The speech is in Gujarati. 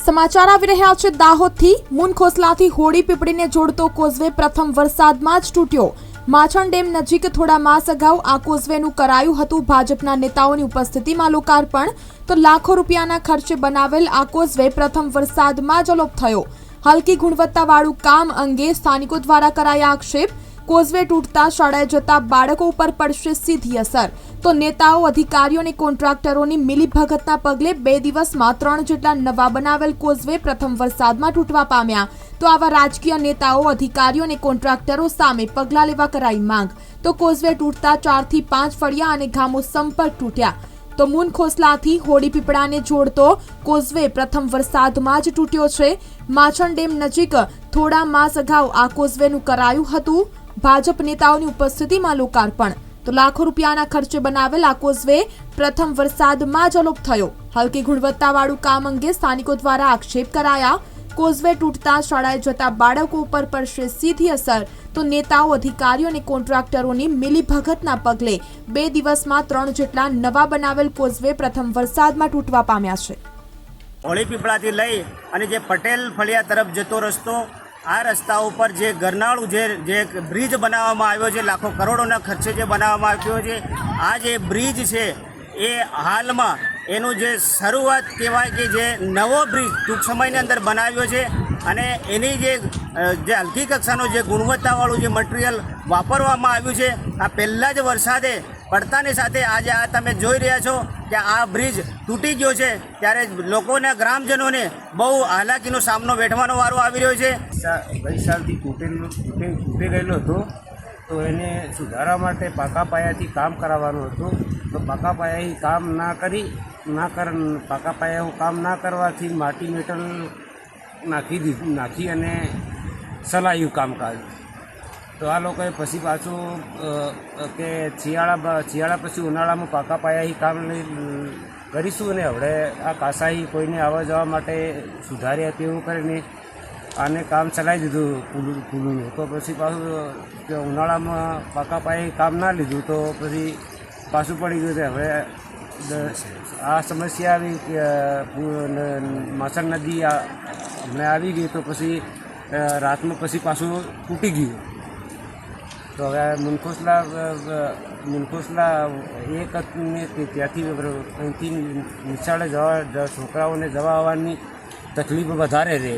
સમાચાર આવી રહ્યા છે. દાહોદથી મુનખોસલાથી હોડી પીપળીને જોડતો કોઝવે પ્રથમ વરસાદમાં જ તૂટ્યો. માછણ ડેમ નજીક થોડા માસ અગાઉ આ કોઝવેનું કરાયું હતું. ભાજપના નેતાઓની ઉપસ્થિતિમાં લોકાર્પણ. તો લાખો રૂપિયાના ખર્ચે બનાવેલ આ કોઝવે પ્રથમ વરસાદમાં જ અલોપ થયો. હલકી ગુણવત્તાવાળું કામ અંગે સ્થાનિકો દ્વારા કરાયા આક્ષેપ. કોઝવે તૂટતા શાળાએ જતા બાળકો ઉપર પડશે સીધી અસર. તો નેતાઓ, અધિકારીઓ અને કોન્ટ્રાક્ટરોની મિલીભગતના પગલે બે દિવસમાં ત્રણ જેટલા નવા બનાવેલ કોઝવે પ્રથમ વરસાદમાં તૂટવા પામ્યા. તો આવા રાજકીય નેતાઓ, અધિકારીઓ અને કોન્ટ્રાક્ટરો સામે પગલાં લેવા કરાઈ માંગ. તો કોઝવે તૂટતા ચારથી પાંચ ફળિયા અને ગામો સંપર્ક તૂટ્યા. તો મૂન ખોસલાથી હોડી પીપળાને જોડતો કોઝવે પ્રથમ વરસાદમાં જ તૂટ્યો છે. માછણ ડેમ નજીક થોડા માસ અગાઉ આ કોઝવેનું કરાયું હતું. ભાજપ નેતાઓની ઉપસ્થિતિમાં લોકાર્પણ. તો લાખો રૂપિયાના ખર્ચે બનાવેલ આ કોઝવે પ્રથમ વરસાદમાં જ અલોપ થયો. હલકી ગુણવત્તાવાળું કામ અંગે સ્થાનિકો દ્વારા આક્ષેપ કરાયા. કોઝવે તૂટતા શાળાએ જતા બાળકો ઉપર પડશે સીધી અસર. તો નેતાઓ, અધિકારીઓ અને કોન્ટ્રાક્ટરોની મિલીભગતના પગલે બે દિવસમાં ત્રણ જેટલા નવા બનાવેલ કોઝવે પ્રથમ વરસાદમાં તૂટવા પામ્યા છે. હોળી પીપળાથી લઈ અને જે પટેલ ફળિયા તરફ જતો રસ્તો આ રસ્તા ઉપર જે ગરનાળું જે જે બ્રિજ બનાવવામાં આવ્યો છે, લાખો કરોડોના ખર્ચે જે બનાવવામાં આવ્યો છે, આ જે બ્રિજ છે, એ હાલમાં એનું જે શરૂઆત કહેવાય કે જે નવો બ્રિજ ટૂંક સમયની અંદર બનાવ્યો છે અને એની જે જે હલકી કક્ષાનું જે ગુણવત્તાવાળું જે મટીરિયલ વાપરવામાં આવ્યું છે, આ પહેલાં જ વરસાદે પડતાની સાથે આજે આ તમે જોઈ રહ્યા છો કે આ બ્રિજ તૂટી ગયો છે, ત્યારે લોકોને, ગ્રામજનોને બહુ હાલાકીનો સામનો વેઠવાનો વારો આવી રહ્યો છે. ગઈ સાલથી તૂટેલું તૂટે તૂટી ગયેલો હતો, તો એને સુધારા માટે પાકા પાયાથી કામ કરાવવાનું હતું. તો પાકા પાયાથી કામ ના કરી, ના કર, પાકા પાયાનું કામ ના કરવાથી માટી મેટલ નાખી દીધું, નાખી અને સલાયું કામકાજ. તો આ લોકોએ પછી પાછું કે શિયાળા શિયાળા પછી ઉનાળામાં પાકા પાયાથી કામ કરીશું અને હવે આ કાસાહી કોઈને આવવા જવા માટે સુધારી આપી એવું કરીને આને કામ ચલાવી દીધું પુલું તો પછી પાછું ઉનાળામાં પાકા પાયે કામ ના લીધું તો પછી પાછું પડી ગયું છે. હવે આ સમસ્યા આવી કે ન- માસણ નદી હમણાં આવી ગઈ તો પછી રાતમાં પછી પાછું તૂટી ગયું. તો હવે મુનખોસલા મુનખોસલા એક ત્યાંથી અહીંથી નિશાળે જવા, છોકરાઓને જવા આવવાની તકલીફ વધારે રહે